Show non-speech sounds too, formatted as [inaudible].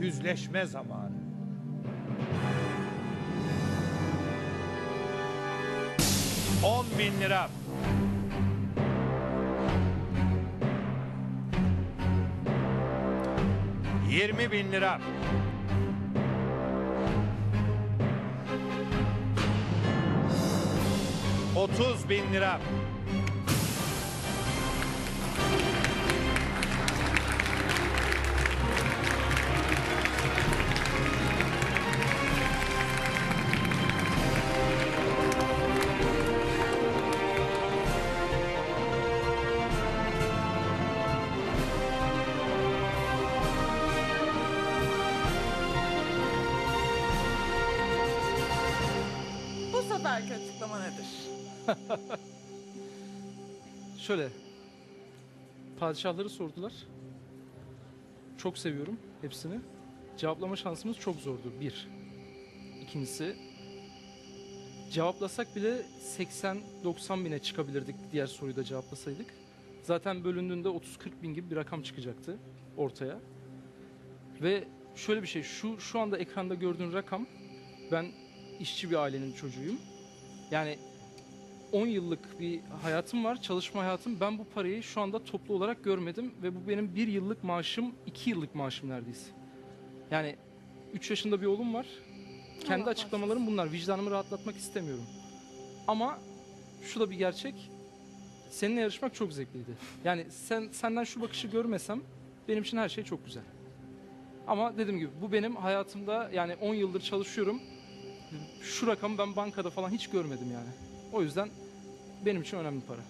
Yüzleşme zamanı. On bin lira. Yirmi bin lira. Otuz bin lira. Bu seferki açıklama nedir? [laughs] Şöyle. Padişahları sordular. Çok seviyorum hepsini. Cevaplama şansımız çok zordu. Bir. İkincisi cevaplasak bile 80-90 bine çıkabilirdik diğer soruyu da cevaplasaydık. Zaten bölündüğünde 30-40 bin gibi bir rakam çıkacaktı ortaya. Ve şöyle bir şey, şu şu anda ekranda gördüğün rakam, ben işçi bir ailenin çocuğuyum. Yani 10 yıllık bir hayatım var, çalışma hayatım. Ben bu parayı şu anda toplu olarak görmedim ve bu benim bir yıllık maaşım, iki yıllık maaşım neredeyse. Yani 3 yaşında bir oğlum var. Kendi Allah açıklamalarım bunlar. Vicdanımı rahatlatmak istemiyorum. Ama şu da bir gerçek. Seninle yarışmak çok zevkliydi. Yani sen senden şu bakışı görmesem benim için her şey çok güzel. Ama dediğim gibi bu benim hayatımda yani 10 yıldır çalışıyorum. Şu rakamı ben bankada falan hiç görmedim yani. O yüzden benim için önemli para.